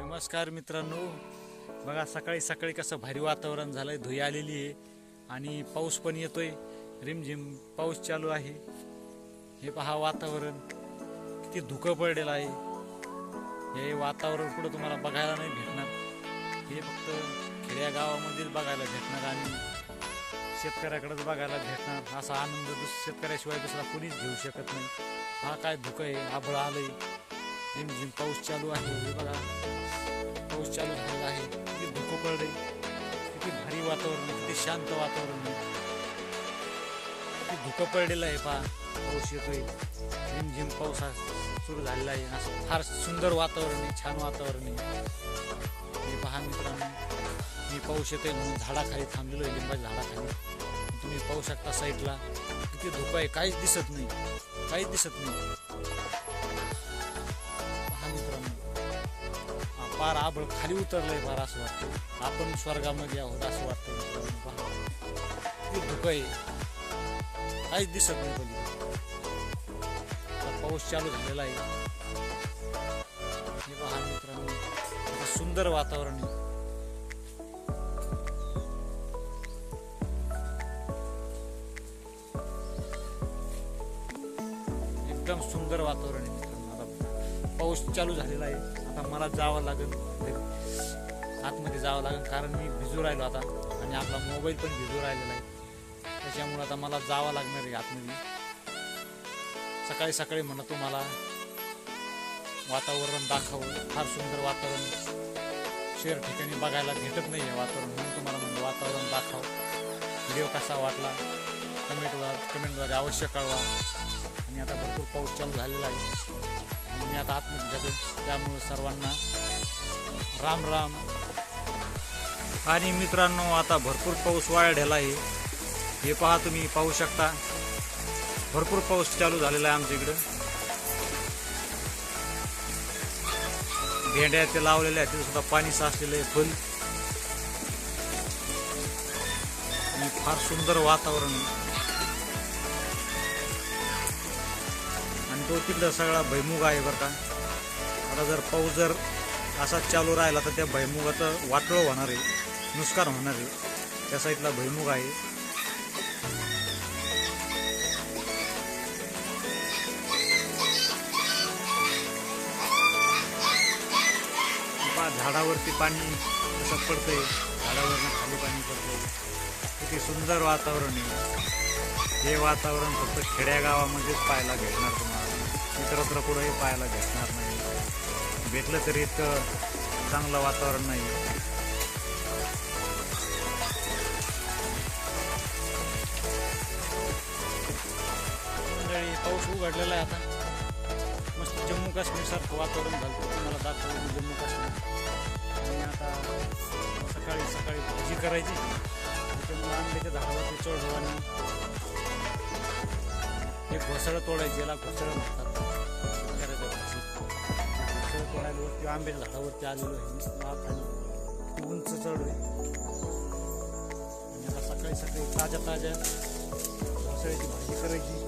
नमस्कार मित्रांनो. बघा सकाळी सकाळी कसं भारी वातावरण झालंय धुई आलेली आहे आणि पाऊस पण येतोय. रिमझिम पाऊस चालू आहे. हे पहा वातावरण किती धुकं पडलेलं आहे. हे वातावरण कुठं तुम्हाला बघायला नाही भेटणार. हे फक्त खेड्या गावामध्येच बघायला भेटणार आणि शेतकऱ्याकडेच बघायला भेटणार. असा आनंद दुस शेतकऱ्याशिवाय दुसरा कोणीच घेऊ शकत नाही. हा काय धुकं आहे आभळ आलंय. रिमझिम पाऊस चालू आहे. हे बघा. पाऊस चालू झालेला आहे. किती धुकं पडले किती भारी वातावरण किती शांत वातावरण आहे. किती धुकं पडलेलं आहे पहा पाऊस येतोय. झिमझिम पाऊस हा सुरू झालेला आहे. असं फार सुंदर वातावरण आहे. छान वातावरण आहे. हे पहा मित्रांनो. मी पाऊस येतोय म्हणून झाडाखाली थांबलेलो आहे लिंबाच्या झाडाखाली. तुम्ही पाहू शकता साईडला. किती धुकं आहे काहीच दिसत नाही. काहीच दिसत नाही. पहा मित्रांनो. पार आबळ खाली उतरलंय फार असं वाटतं. आपण स्वर्गामध्ये आहोत असं वाटतं पहा. किती धुकं आहे. काहीच दिसत नाही पाऊस चालू झालेला आहे. हे पहा मित्रांनो सुंदर वातावरण आहे. एकदम सुंदर वातावरण आहे मित्रांनो. आता पाऊस चालू झालेला आहे. आता मला जावं लागेल. आतमध्ये जावं लागेल कारण मी भिजू राहिलो आता. आणि आपला मोबाईल पण भिजू राहिलेला आहे. त्याच्यामुळे आता मला जावं लागणार आहे आतमध्ये. सकाळी सकाळी म्हणत तुम्हाला वातावरण दाखवं. फार सुंदर वातावरण. शहर ठिकाणी बघायला भेटत नाही आहे वातावरण. म्हणून तुम्हाला म्हणलं वातावरण दाखव. व्हिडिओ कसा वाटला? कमेंटवर कमेंटद्वारे अवश्य कळवा. पाऊस चालू झालेला आहे. मी आता आतमध्ये जातो त्यामुळे सर्वांना राम राम आणि मित्रांनो आता भरपूर पाऊस वाढलेला आहे. हे पहा तुम्ही पाहू शकता. भरपूर पाऊस चालू झालेला आहे आमच्या इकडं. भेंड्या ते लावलेल्या आहेत. तिथे सुद्धा पाणी साचलेलं आहे फुल. आणि फार सुंदर वातावरण तो तिकडं सगळा भैमुग आहे बरं का. आता जर पाऊस जर असाच चालू राहिला तर त्या भैमुगाचं वाटळं होणार आहे नुकसान होणार आहे. त्या साईडला भैमुग आहे. झाडावरती पाणी कसं पडतंय झाडावरनं खाली पाणी पडतंय. किती सुंदर वातावरण आहे. हे वातावरण फक्त खेड्या गावामध्येच पाहायला भेटणार तुम्हाला. इतरत्र कुठंही पाहायला भेटणार नाही. भेटलं तरी इतकं चांगलं वातावरण नाही. मंडळी पाऊस उघडलेला आहे आता. मस्त जम्मू काश्मीरसारखं वातावरण झालं तुम्हाला दाखवलं जम्मू काश्मीर. आणि आता सकाळी सकाळी भाजी करायची. त्याच्यामुळे आंब्याच्या झाडावरती चढलो हे घोसळं तोडायची याला घोसळं म्हणतात. शेतकऱ्याच्या भाषेत घोसळं तोडायला आंब्याच्या झाडावरती आलेलो आहे आणि उंच चढ आणि आता सकाळी सकाळी ताज्या ताज्या घोसळ्याची भाजी करायची.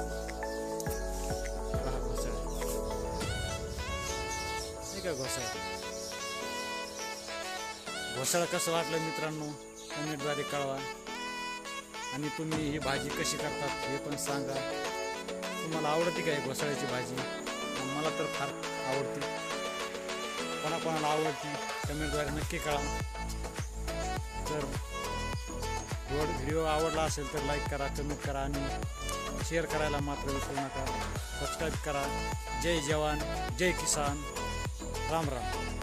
घोसळ. घोसळा नाही का घोसळा कसं वाटलं मित्रांनो? कमेंटद्वारे कळवा. आणि तुम्ही ही भाजी कशी करतात हे पण सांगा. तुम्हाला आवडते का घोसाळ्याची भाजी? मला तर फार आवडते. कोणाकोणाला आवडते कमेंटद्वारे नक्की कळा तर रोड व्हिडिओ आवडला असेल तर लाईक करा कमेंट करा आणि शेअर करायला मात्र विसरू नका. सबस्क्राईब करा. जय जवान जय किसान. राम राम.